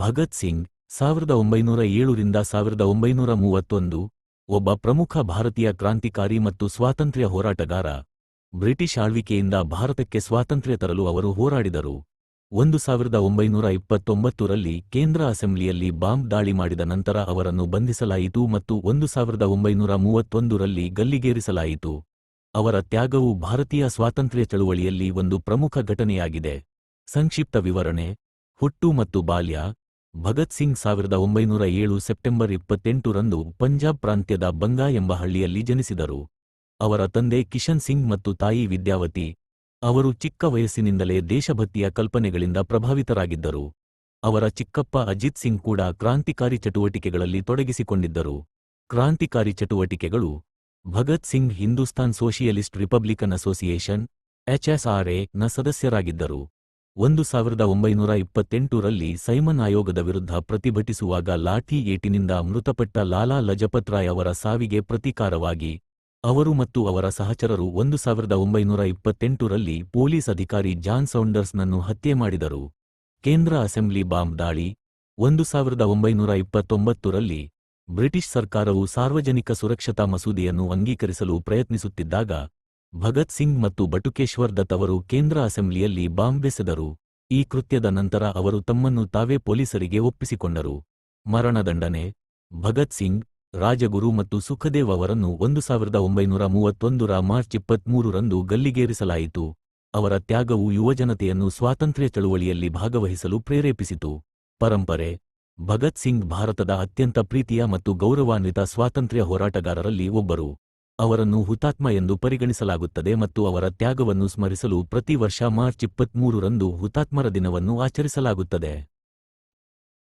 ಭಗತ್ ಸಿಂಗ್, ಸಾವಿರದ ಒಂಬೈನೂರ ಏಳರಿಂದ ಸಾವಿರದ ಒಂಬೈನೂರ ಮೂವತ್ತೊಂದು, ಒಬ್ಬ ಪ್ರಮುಖ ಭಾರತೀಯ ಕ್ರಾಂತಿಕಾರಿ ಮತ್ತು ಸ್ವಾತಂತ್ರ್ಯ ಹೋರಾಟಗಾರ, ಬ್ರಿಟಿಷ್ ಆಳ್ವಿಕೆಯಿಂದ ಭಾರತಕ್ಕೆ ಸ್ವಾತಂತ್ರ್ಯ ತರಲು ಅವರು ಹೋರಾಡಿದರು. ಒಂದು ಸಾವಿರದ ಒಂಬೈನೂರ ಇಪ್ಪತ್ತೊಂಬತ್ತರಲ್ಲಿ ಕೇಂದ್ರ ಅಸೆಂಬ್ಲಿಯಲ್ಲಿ ಬಾಂಬ್ ದಾಳಿ ಮಾಡಿದ ನಂತರ ಅವರನ್ನು ಬಂಧಿಸಲಾಯಿತು ಮತ್ತು ಒಂದು ಸಾವಿರದ ಒಂಬೈನೂರ ಮೂವತ್ತೊಂದರಲ್ಲಿ ಗಲ್ಲಿಗೇರಿಸಲಾಯಿತು. ಅವರ ತ್ಯಾಗವು ಭಾರತೀಯ ಸ್ವಾತಂತ್ರ್ಯ ಚಳುವಳಿಯಲ್ಲಿ ಒಂದು ಪ್ರಮುಖ ಘಟನೆಯಾಗಿದೆ. ಸಂಕ್ಷಿಪ್ತ ವಿವರಣೆ, ಹುಟ್ಟು ಮತ್ತು ಬಾಲ್ಯ ಭಗತ್ ಸಿಂಗ್ ಸಾವಿರದ ಒಂಬೈನೂರ ಏಳು ಸೆಪ್ಟೆಂಬರ್ ಇಪ್ಪತ್ತೆಂಟರಂದು ಪಂಜಾಬ್ ಪ್ರಾಂತ್ಯದ ಬಂಗಾ ಎಂಬ ಹಳ್ಳಿಯಲ್ಲಿ ಜನಿಸಿದರು. ಅವರ ತಂದೆ ಕಿಶನ್ ಸಿಂಗ್ ಮತ್ತು ತಾಯಿ ವಿದ್ಯಾವತಿ. ಅವರು ಚಿಕ್ಕ ವಯಸ್ಸಿನಿಂದಲೇ ದೇಶಭಕ್ತಿಯ ಕಲ್ಪನೆಗಳಿಂದ ಪ್ರಭಾವಿತರಾಗಿದ್ದರು. ಅವರ ಚಿಕ್ಕಪ್ಪ ಅಜಿತ್ ಸಿಂಗ್ ಕೂಡ ಕ್ರಾಂತಿಕಾರಿ ಚಟುವಟಿಕೆಗಳಲ್ಲಿ ತೊಡಗಿಸಿಕೊಂಡಿದ್ದರು. ಕ್ರಾಂತಿಕಾರಿ ಚಟುವಟಿಕೆಗಳು Bhagat Singh Hindustan socialist republican association HSRA ನ ಸದಸ್ಯರಾಗಿದ್ದರು. ಒಂದು ಸಾವಿರದ ಒಂಬೈನೂರ ಇಪ್ಪತ್ತೆಂಟರಲ್ಲಿ ಸೈಮನ್ ಆಯೋಗದ ವಿರುದ್ಧ ಪ್ರತಿಭಟಿಸುವಾಗ ಲಾಠಿ ಏಟಿನಿಂದ ಮೃತಪಟ್ಟ ಲಾಲಾ ಲಜಪತ್ ರಾಯ್ ಅವರ ಸಾವಿಗೆ ಪ್ರತೀಕಾರವಾಗಿ ಅವರು ಮತ್ತು ಅವರ ಸಹಚರರು ಒಂದು ಸಾವಿರದ ಒಂಬೈನೂರ ಇಪ್ಪತ್ತೆಂಟರಲ್ಲಿ ಪೊಲೀಸ್ ಅಧಿಕಾರಿ ಜಾನ್ ಸೌಂಡರ್ಸ್ನನ್ನು ಹತ್ಯೆ ಮಾಡಿದರು. ಕೇಂದ್ರ ಅಸೆಂಬ್ಲಿ ಬಾಂಬ್ ದಾಳಿ ಒಂದು ಸಾವಿರದ ಒಂಬೈನೂರ ಇಪ್ಪತ್ತೊಂಬತ್ತರಲ್ಲಿ ಬ್ರಿಟಿಷ್ ಸರ್ಕಾರವು ಸಾರ್ವಜನಿಕ ಸುರಕ್ಷತಾ ಮಸೂದೆಯನ್ನು ಅಂಗೀಕರಿಸಲು ಪ್ರಯತ್ನಿಸುತ್ತಿದ್ದಾಗ ಭಗತ್ ಸಿಂಗ್ ಮತ್ತು ಬಟುಕೇಶ್ವರ್ ದತ್ ಅವರು ಕೇಂದ್ರ ಅಸೆಂಬ್ಲಿಯಲ್ಲಿ ಬಾಂಬೆಸೆದರು ಈ ಕೃತ್ಯದ ನಂತರ ಅವರು ತಮ್ಮನ್ನು ತಾವೇ ಪೊಲೀಸರಿಗೆ ಒಪ್ಪಿಸಿಕೊಂಡರು. ಮರಣದಂಡನೆ ಭಗತ್ ಸಿಂಗ್, ರಾಜಗುರು ಮತ್ತು ಸುಖದೇವ್ ಅವರನ್ನು ಒಂದು ಸಾವಿರದ ಒಂಬೈನೂರ ಮೂವತ್ತೊಂದರ ಮಾರ್ಚ್ ಇಪ್ಪತ್ಮೂರರಂದು ಗಲ್ಲಿಗೇರಿಸಲಾಯಿತು. ಅವರ ತ್ಯಾಗವು ಯುವಜನತೆಯನ್ನು ಸ್ವಾತಂತ್ರ್ಯ ಚಳುವಳಿಯಲ್ಲಿ ಭಾಗವಹಿಸಲು ಪ್ರೇರೇಪಿಸಿತು. ಪರಂಪರೆ, ಭಗತ್ ಸಿಂಗ್ ಭಾರತದ ಅತ್ಯಂತ ಪ್ರೀತಿಯ ಮತ್ತು ಗೌರವಾನ್ವಿತ ಸ್ವಾತಂತ್ರ್ಯ ಹೋರಾಟಗಾರರಲ್ಲಿ ಒಬ್ಬರು. ಅವರನ್ನು ಹುತಾತ್ಮ ಎಂದು ಪರಿಗಣಿಸಲಾಗುತ್ತದೆ ಮತ್ತು ಅವರ ತ್ಯಾಗವನ್ನು ಸ್ಮರಿಸಲು ಪ್ರತಿ ವರ್ಷ ಮಾರ್ಚ್ ಇಪ್ಪತ್ಮೂರರಂದು ಹುತಾತ್ಮರ ದಿನವನ್ನು ಆಚರಿಸಲಾಗುತ್ತದೆ.